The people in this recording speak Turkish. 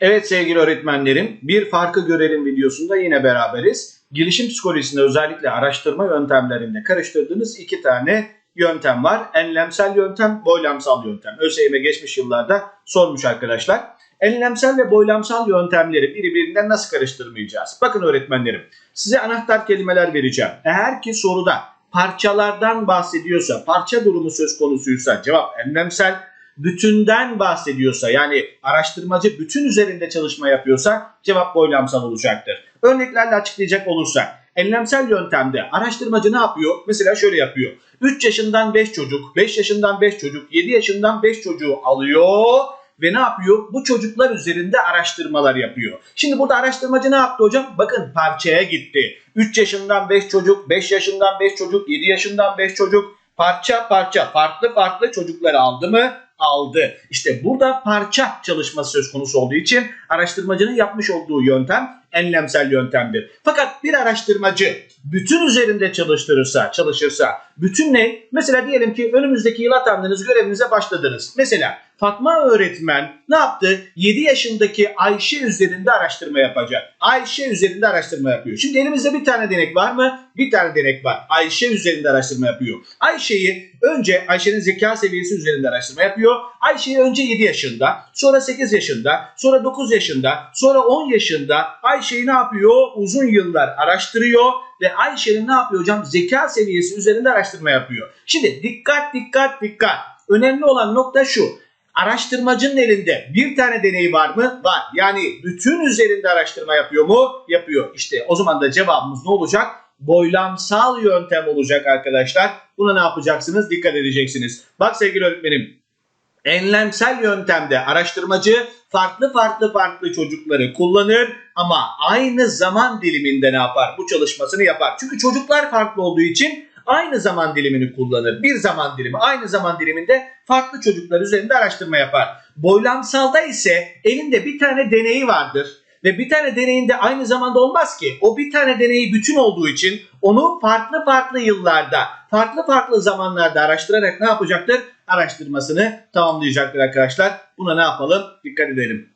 Evet sevgili öğretmenlerim, bir farkı görelim videosunda yine beraberiz. Gelişim psikolojisinde özellikle araştırma yöntemlerinde karıştırdığınız iki tane yöntem var. Enlemsel yöntem, boylamsal yöntem. ÖSYM geçmiş yıllarda sormuş arkadaşlar. Enlemsel ve boylamsal yöntemleri birbirinden nasıl karıştırmayacağız? Bakın öğretmenlerim, size anahtar kelimeler vereceğim. Eğer ki soruda parçalardan bahsediyorsa, parça durumu söz konusuysa cevap enlemsel, bütünden bahsediyorsa yani araştırmacı bütün üzerinde çalışma yapıyorsa cevap boylamsal olacaktır. Örneklerle açıklayacak olursak enlemsel yöntemde araştırmacı ne yapıyor? Mesela şöyle yapıyor. 3 yaşından 5 çocuk, 5 yaşından 5 çocuk, 7 yaşından 5 çocuğu alıyor ve ne yapıyor? Bu çocuklar üzerinde araştırmalar yapıyor. Şimdi burada araştırmacı ne yaptı hocam? Bakın parçaya gitti. 3 yaşından 5 çocuk, 5 yaşından 5 çocuk, 7 yaşından 5 çocuk parça parça farklı farklı çocukları aldı mı? Aldı. İşte burada parça çalışması söz konusu olduğu için araştırmacının yapmış olduğu yöntem enlemsel yöntemdir. Fakat bir araştırmacı bütün üzerinde çalıştırırsa, çalışırsa, bütün ne? Mesela diyelim ki önümüzdeki yıl atandınız, görevinize başladınız. Mesela Fatma öğretmen ne yaptı? 7 yaşındaki Ayşe üzerinde araştırma yapacak. Ayşe üzerinde araştırma yapıyor. Şimdi elimizde bir tane denek var mı? Bir tane denek var. Ayşe üzerinde araştırma yapıyor. Ayşe'yi önce Ayşe'nin zeka seviyesi üzerinde araştırma yapıyor. Ayşe'yi önce 7 yaşında, sonra 8 yaşında, sonra 9 yaşında, sonra 10 yaşında Ayşe'yi ne yapıyor? Uzun yıllar araştırıyor ve Ayşe'nin ne yapıyor hocam? Zeka seviyesi üzerinde araştırma yapıyor. Şimdi dikkat dikkat dikkat. Önemli olan nokta şu. Araştırmacının elinde bir tane deney var mı? Var. Yani bütün üzerinde araştırma yapıyor mu? Yapıyor. İşte o zaman da cevabımız ne olacak? Boylamsal yöntem olacak arkadaşlar. Buna ne yapacaksınız? Dikkat edeceksiniz. Bak sevgili öğretmenim. Enlemsel yöntemde araştırmacı farklı farklı farklı çocukları kullanır ama aynı zaman diliminde ne yapar? Bu çalışmasını yapar. Çünkü çocuklar farklı olduğu için aynı zaman dilimini kullanır. Bir zaman dilimi aynı zaman diliminde farklı çocuklar üzerinde araştırma yapar. Boylamsalda ise elinde bir tane deneyi vardır. Ve bir tane deneyinde aynı zamanda olmaz ki. O bir tane deneyi bütün olduğu için onu farklı farklı yıllarda, farklı farklı zamanlarda araştırarak ne yapacaktır? Araştırmasını tamamlayacaktır arkadaşlar. Buna ne yapalım? Dikkat edelim.